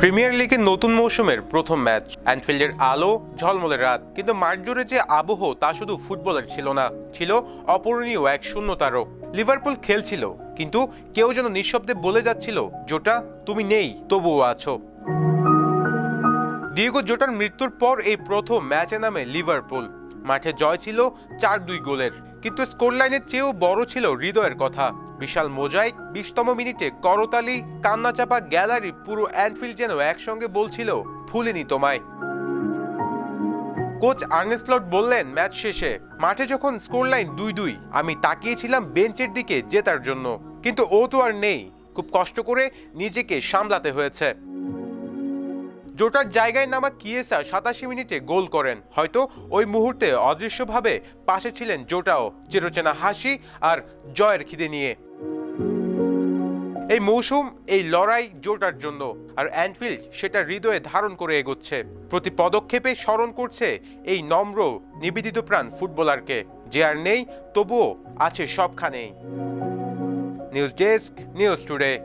Premier লিগের নতুন মৌসুমের প্রথম ম্যাচ। অ্যানফিল্ডের আলো, ঝলমলে রাত, কিন্তু মাঠ যে আবহ, তা শুধু ফুটবলের ছিল না, ছিল অপূরণীয় এক শূন্যতারও। লিভারপুল খেলছিল, কিন্তু কেউ যেন নিঃশব্দে বলে যাচ্ছিল, জোটা তুমি নেই, তবুও আছো। ডিয়েগো জোটার মৃত্যুর পর এই প্রথম ম্যাচে নামে লিভারপুল। মাঠে জয় ছিল চার দুই গোলের। কিন্তু স্কোর লাইনের চেয়েও বড় ছিল হৃদয়ের কথা। বিশাল মোজাইক বিশতম মিনিটে করতালি, কান্নাচাপা, গ্যালারি পুরো অ্যানফিল্ড যেন একসঙ্গে বলছিল ভুলিনি তোমায়। কোচ আর্নেস্লট বললেন, ম্যাচ শেষে, মাঠে যখন স্কোর লাইন দুই দুই, আমি তাকিয়েছিলাম বেঞ্চের দিকে জেতার জন্য। কিন্তু ও তো আর নেই। খুব কষ্ট করে নিজেকে সামলাতে হয়েছে। জোটার জায়গায় নামা কিয়েসা সাতাশি মিনিটে গোল করেন। হয়তো ওই মুহূর্তে অদৃশ্যভাবে পাশে ছিলেন জোটাও। চিরচেনা হাসি আর জয়ের খিদে নিয়ে। এই মৌসুম, এই লড়াই জোটার জন্য। আর অ্যানফিল্ড সেটা হৃদয়ে ধারণ করে এগোচ্ছে। প্রতি পদক্ষেপে স্মরণ করছে এই নম্র, নিবেদিত প্রাণ ফুটবলারকে। যে আর নেই, তবুও আছে সবখানেই। News desk, news today.